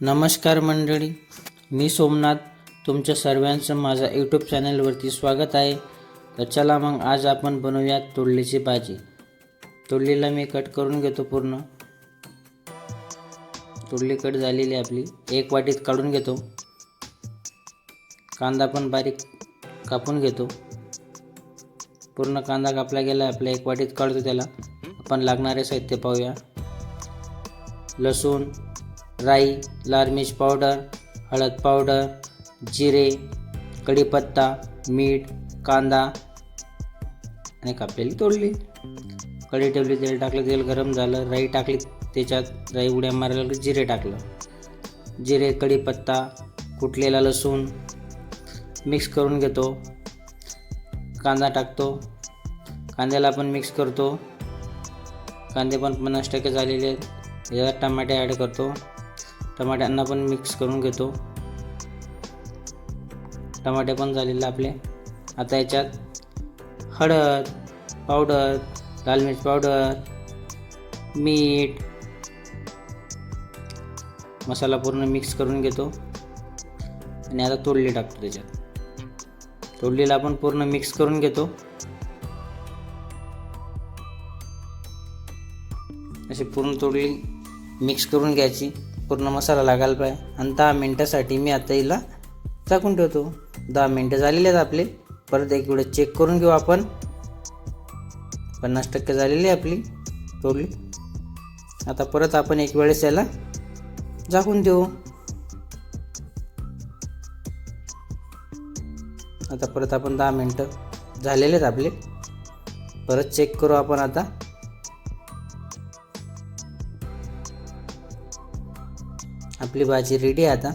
नमस्कार मंडळी मी सोमनाथ. तुमच्या सर्वांचं माझ्या यूट्यूब चॅनलवरती स्वागत आहे. तर चला मग आज आपण बनवूया तोडलीची भाजी. तोडलीला मी कट करून घेतो पूर्ण. तोडली कट झालेली आहे आपली. एक वाटीत काढून घेतो. कांदा पण बारीक कापून घेतो. पूर्ण कांदा कापला गेला आहे आपल्या एक वाटीत काढतो त्याला. आपण लागणारे साहित्य पाहूया. लसूण राई लाल मिर्च पावडर हळद पावडर जिरे कढीपत्ता मीठ कांदा आणि कापलेली तोडली. कढी ठेवली तेल टाकलं तेल गरम झालं. राई टाकली त्याच्यात राई उड्या मारायला जिरे टाकलं. जिरे कढीपत्ता कुटलेला लसूण मिक्स करून घेतो. कांदा टाकतो. कांद्याला पण मिक्स करतो. कांदे पण पन्नास टक्के झालेले आहेत. याच्यात टमाटे ॲड करतो. टमाट्यांना पण मिक्स करून घेतो. टमाटे पण झालेले आपले. आता याच्यात हळद पावडर लाल मिरच पावडर मीठ मसाला पूर्ण मिक्स करून घेतो. आणि आता तोडली टाकतो त्याच्यात. तोडलीला आपण पूर्ण मिक्स करून घेतो. अशी पूर्ण तोडली मिक्स करून घ्यायची. पूर्ण मसाला लागायला पाहिजे. आणि दहा मिनटासाठी मी आता हिला टाकून ठेवतो. दहा मिनटं झालेले आहेत आपले. परत एक वेळेस चेक करून घेऊ आपण. पन्नास टक्के झालेली आहे आपली तोडली. आता परत आपण एक वेळेस याला झाकून देऊ. आता परत आपण दहा मिनटं झालेले आहेत आपले. परत चेक करू आपण आता. आपली भाजी रेडी आहे आता.